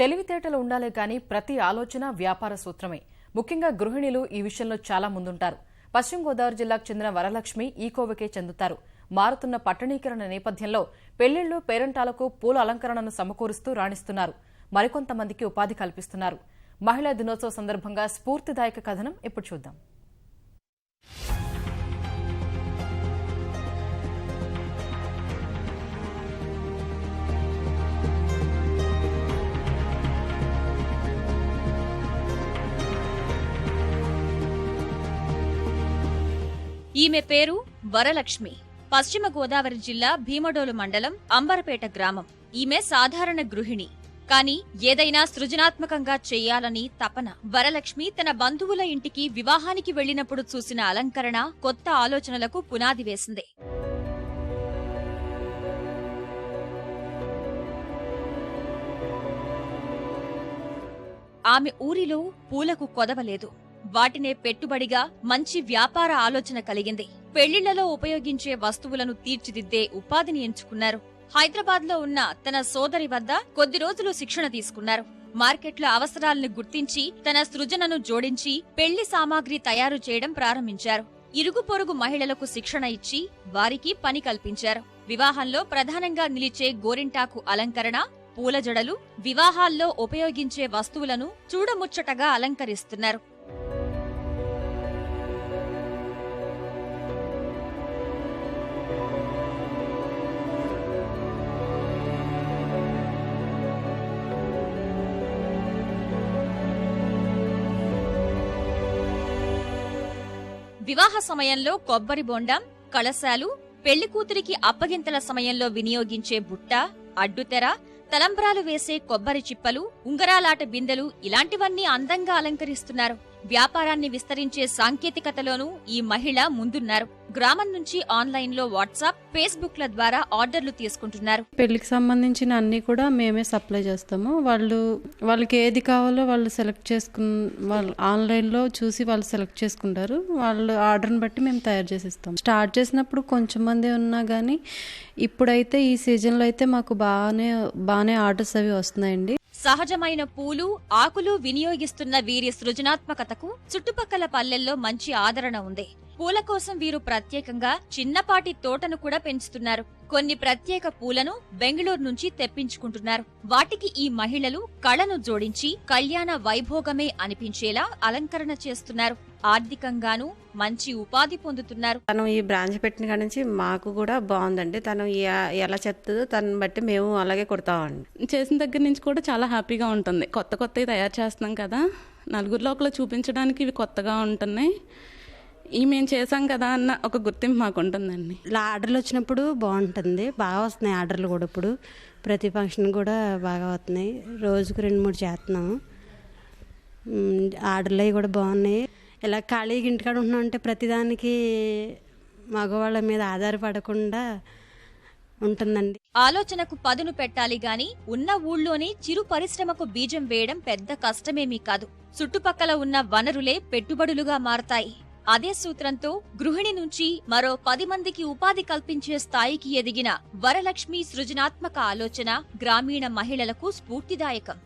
తెలివితేటలు ఉండాలే కానీ ప్రతి ఆలోచన వ్యాపార సూత్రమే. ముఖ్యంగా గృహిణులు ఈ విషయంలో చాలా ముందుంటారు. పశ్చిమ గోదావరి జిల్లాకు చెందిన వరలక్ష్మి ఈ కోవకే చెందుతారు. మారుతున్న పట్టణీకరణ నేపథ్యంలో పెళ్ళిళ్ళు పేరంటాలకు పూల అలంకరణను సమకూరుస్తూ రాణిస్తున్నారు. మరికొంతమందికి ఉపాధి కల్పిస్తున్నారు. మహిళా దినోత్సవ సందర్భంగా స్ఫూర్తిదాయక కథనం ఇప్పుడు చూద్దాం. ఈమె పేరు వరలక్ష్మి. పశ్చిమ గోదావరి జిల్లా భీమడోలు మండలం అంబరపేట గ్రామం. ఈమె సాధారణ గృహిణి. కానీ ఏదైనా సృజనాత్మకంగా చేయాలని తపన. వరలక్ష్మి తన బంధువుల ఇంటికి వివాహానికి వెళ్ళినప్పుడు చూసిన అలంకరణ కొత్త ఆలోచనలకు పునాది వేసింది. ఆమె ఊరిలో పూలకు కొదవలేదు. వాటినే పెట్టుబడిగా మంచి వ్యాపార ఆలోచన కలిగింది. పెళ్ళిళ్ళలో ఉపయోగించే వస్తువులను తీర్చిదిద్దే ఉపాధిని ఎంచుకున్నారు. హైదరాబాద్లో ఉన్న తన సోదరి వద్ద కొద్ది రోజులు శిక్షణ తీసుకున్నారు. మార్కెట్ల అవసరాలను గుర్తించి తన సృజనను జోడించి పెళ్ళి సామాగ్రి తయారు చేయడం ప్రారంభించారు. ఇరుగు పొరుగు మహిళలకు శిక్షణ ఇచ్చి వారికి పని కల్పించారు. వివాహంలో ప్రధానంగా నిలిచే గోరింటాకు అలంకరణ పూల జడలు వివాహాల్లో ఉపయోగించే వస్తువులను చూడముచ్చటగా అలంకరిస్తున్నారు. వివాహ సమయంలో కొబ్బరి బొండం కళశాలు పెళ్ళి కూతురికి అప్పగింతల సమయంలో వినియోగించే బుట్ట అడ్డుతెర తలంబ్రాలు వేసే కొబ్బరి చిప్పలు ఉంగరాలాట బిందెలు ఇలాంటివన్నీ అందంగా అలంకరిస్తున్నారు. వ్యాపారాన్ని విస్తరించే సాంకేతికతలోనూ ఈ మహిళ ముందున్నారు. గ్రామం నుంచి ఆన్లైన్లో వాట్సాప్ ఫేస్బుక్ ల ద్వారా ఆర్డర్లు తీసుకుంటున్నారు. పెళ్ళికి సంబంధించిన అన్ని కూడా మేమే సప్లై చేస్తాము. వాళ్ళు వాళ్ళకి ఏది కావాలో వాళ్ళు సెలెక్ట్ చేసుకున్న వాళ్ళు ఆన్లైన్లో చూసి వాళ్ళు సెలెక్ట్ చేసుకుంటారు. వాళ్ళు ఆర్డర్ని బట్టి మేము తయారు చేసి ఇస్తాం స్టార్ట్ చేసినప్పుడు కొంచెం మంది ఉన్నా కానీ ఇప్పుడైతే ఈ సీజన్లో అయితే మాకు బాగానే బాగానే ఆర్డర్స్ అవి వస్తున్నాయండి. సహజమైన పూలు ఆకులు వినియోగిస్తున్న వీరి సృజనాత్మకతకు చుట్టుపక్కల పల్లెల్లో మంచి ఆదరణ ఉంది. పూల కోసం వీరు ప్రత్యేకంగా చిన్నపాటి తోటను కూడా పెంచుతున్నారు. కొన్ని ప్రత్యేక పూలను బెంగళూరు నుంచి తెప్పించుకుంటున్నారు. వాటికి ఈ మహిళలు కళను జోడించి కళ్యాణ వైభోగమే అనిపించేలా అలంకరణ చేస్తున్నారు. ఆర్థికంగానూ మంచి ఉపాధి పొందుతున్నారు. తను ఈ బ్రాంచ్ పెట్టిన కాడ నుంచి మాకు కూడా బాగుందండి. తను ఎలా చెప్తుందో తను బట్టి మేము అలాగే కుడతామండి. చేసిన దగ్గర నుంచి కూడా చాలా హ్యాపీగా ఉంటుంది. కొత్త కొత్తవి తయారు చేస్తున్నాం కదా. నలుగురిలో ఒకరు చూపించడానికి ఇవి కొత్తగా ఉంటున్నాయి. ఈ మేము చేసాం కదా అన్న ఒక గుర్తింపు మాకు ఉంటుందండి ఇలా ఆర్డర్లు వచ్చినప్పుడు బాగుంటుంది. బాగా వస్తున్నాయి ఆర్డర్లు కూడా ఇప్పుడు. ప్రతి ఫంక్షన్ కూడా బాగా వస్తున్నాయి. రోజుకు రెండు మూడు చేస్తున్నాము. ఆర్డర్లు అవి కూడా బాగున్నాయి. ఇలా ఖాళీగా ఇంటికాడ ఉంటున్నాం అంటే ప్రతిదానికి మగవాళ్ళ మీద ఆధారపడకుండా ఉంటుందండి. ఆలోచనకు పదును పెట్టాలి గాని ఉన్న ఊళ్ళోనే చిరు పరిశ్రమకు బీజం వేయడం పెద్ద కష్టమేమీ కాదు. చుట్టుపక్కల ఉన్న వనరులే పెట్టుబడులుగా మారతాయి. అదే సూత్రంతో గృహిణి నుంచి మరో పది మందికి ఉపాధి కల్పించే స్థాయికి ఎదిగిన వరలక్ష్మి సృజనాత్మక ఆలోచన గ్రామీణ మహిళలకు స్ఫూర్తిదాయకం.